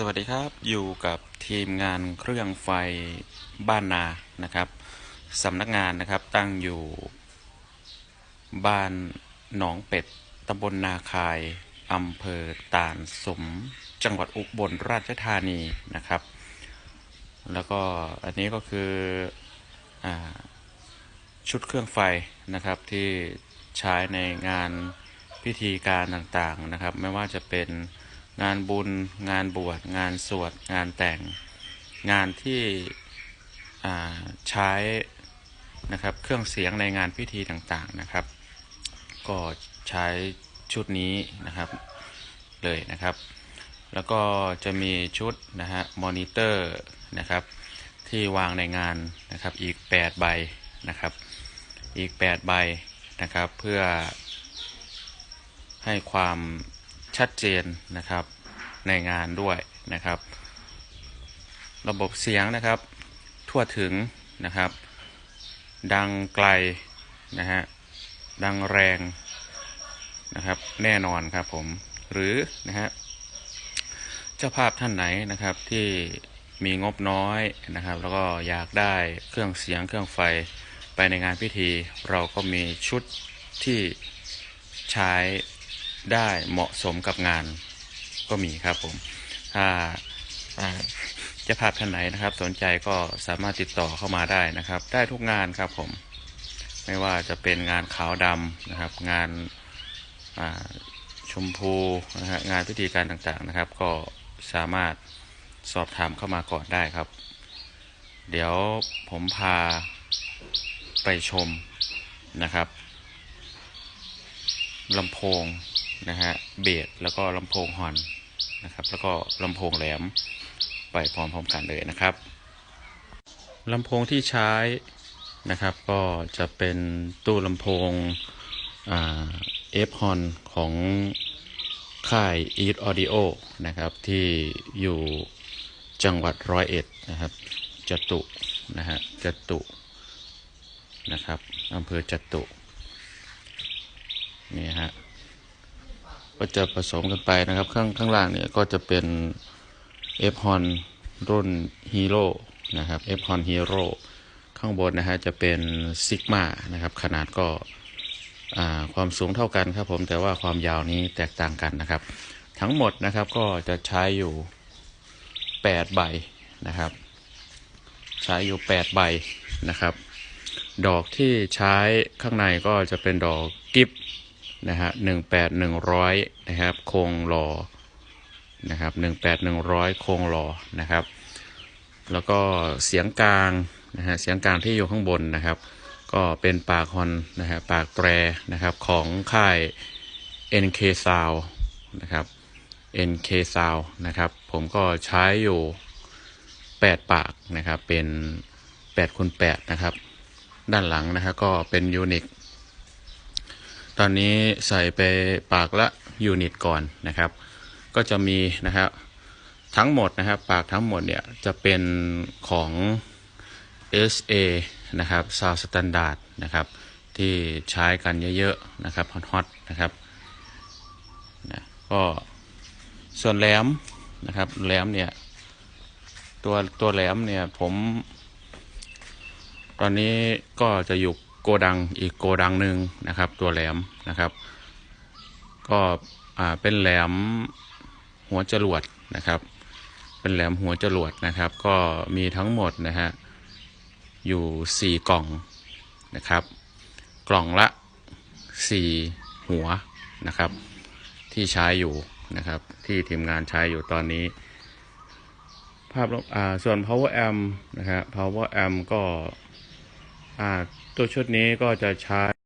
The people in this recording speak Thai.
สวัสดีครับอยู่กับทีมงานเครื่องไฟบ้านนานะครับสำนักงานนะครับตั้งอยู่ บ้านหนองเป็ดตำบลนาคายอำเภอตาลสม จังหวัดอุบลราชธานีนะครับ แล้วก็อันนี้ก็คืออชุดเครื่องไฟนะครับที่ใช้ในงานพิธีการต่างๆนะครับ ไม่ว่าจะเป็น งานบุญ งานบวช งานสวด งานแต่ง งานที่ใช้นะครับเครื่องเสียงในงานพิธีต่างๆนะครับ ก็ใช้ชุดนี้นะครับเลยนะครับ แล้วก็จะมีชุดนะฮะมอนิเตอร์นะครับที่วางในงานนะครับอีก 8 ใบนะครับอีก 8 ใบนะครับเพื่อให้ความ ชัดเจนนะครับในงานด้วยนะครับ ระบบเสียงนะครับ ทั่วถึงนะครับ ดังไกลนะฮะดังแรงนะครับแน่นอนครับผมหรือนะฮะเจ้าภาพท่านไหนนะครับที่มีงบน้อยนะครับ แล้วก็อยากได้เครื่องเสียงเครื่องไฟไปในงานพิธี เราก็มีชุดที่ใช้ ได้เหมาะสมกับงานก็มีครับผม ถ้าจ้าภาพท่านไหนนะครับ สนใจก็สามารถติดต่อเข้ามาได้นะครับ ได้ทุกงานครับผม ไม่ว่าจะเป็นงานขาวดำนะครับ งานชมพูนะฮะงานพิธีการต่างๆนะครับ ก็สามารถสอบถามเข้ามาก่อนได้ครับ เดี๋ยวผมพาไปชมนะครับลำโพง นะฮะเบสแล้วก็ลำโพงฮอนนะครับ แล้วก็ลำโพงแหลมไปพร้อมๆกันเลยนะครับลำโพงที่ใช้นะครับ ก็จะเป็นตู้ลำโพงเอฟฮอนของค่าย Eat Audio นะครับ ที่อยู่จังหวัดร้อยเอ็ดนะครับจตุนะฮะจตุนะครับอำเภอจตุนี่ฮะ ก็จะผสมกันไปนะครับ ข้างข้างล่างเนี่ยก็จะเป็น f h o n รุ่น Hero นะครับ f h o n Hero ข้างบนนะฮะจะเป็น Sigma นะครับ ขนาดก็ความสูงเท่ากันครับผมแต่ว่าความยาวนี้แตกต่างกันนะครับ ทั้งหมดนะครับก็จะใช้อยู่ 8 ใบนะครับ ใช้อยู่ 8 ใบนะครับ ดอกที่ใช้ข้างในก็จะเป็นดอกกิฟ นะฮะหนึ่งแปดหนึ่งร้อยนะครับ โครงหล่อนะครับหนึ่งแปดหนึ่งร้อยโครงหล่อนะครับ แล้วก็เสียงกลางนะฮะเสียงกลางที่อยู่ข้างบนนะครับ ก็เป็นปากฮอนนะฮะปากแตรนะครับของค่าย NK Sound นะครับ NK Sound นะครับ ผมก็ใช้อยู่ 8 ปากนะครับ เป็น8คูณ8นะครับ ด้านหลังนะครับก็เป็นยูนิต ตอนนี้ใส่ไปปากละยูนิตก่อนนะครับ ก็จะมีนะครับทั้งหมดนะครับ ปากทั้งหมดเนี่ยจะเป็นของ SA นะครับ Sound Standard นะครับ ที่ใช้กันเยอะๆนะครับฮอตๆนะครับนะก็ส่วนแหลมนะครับแหลมเนี่ยตัวตัวแหลมเนี่ยผม ตอนนี้ก็จะอยู่ กดังอีกโกดังหนึ่งนะครับ ตัวแหลมนะครับ ก็เป็นแหลมหัวจรวดนะครับ เป็นแหลมหัวจรวดนะครับ ก็มีทั้งหมดนะฮะอยู่ 4 กล่องนะครับ กล่องละ 4 หัวนะครับ ที่ใช้อยู่นะครับ ที่ทีมงานใช้อยู่ตอนนี้ ภาพลบอ่าส่วน power amp นะครับ power amp ก็ ตัวชุดนี้ก็จะใช้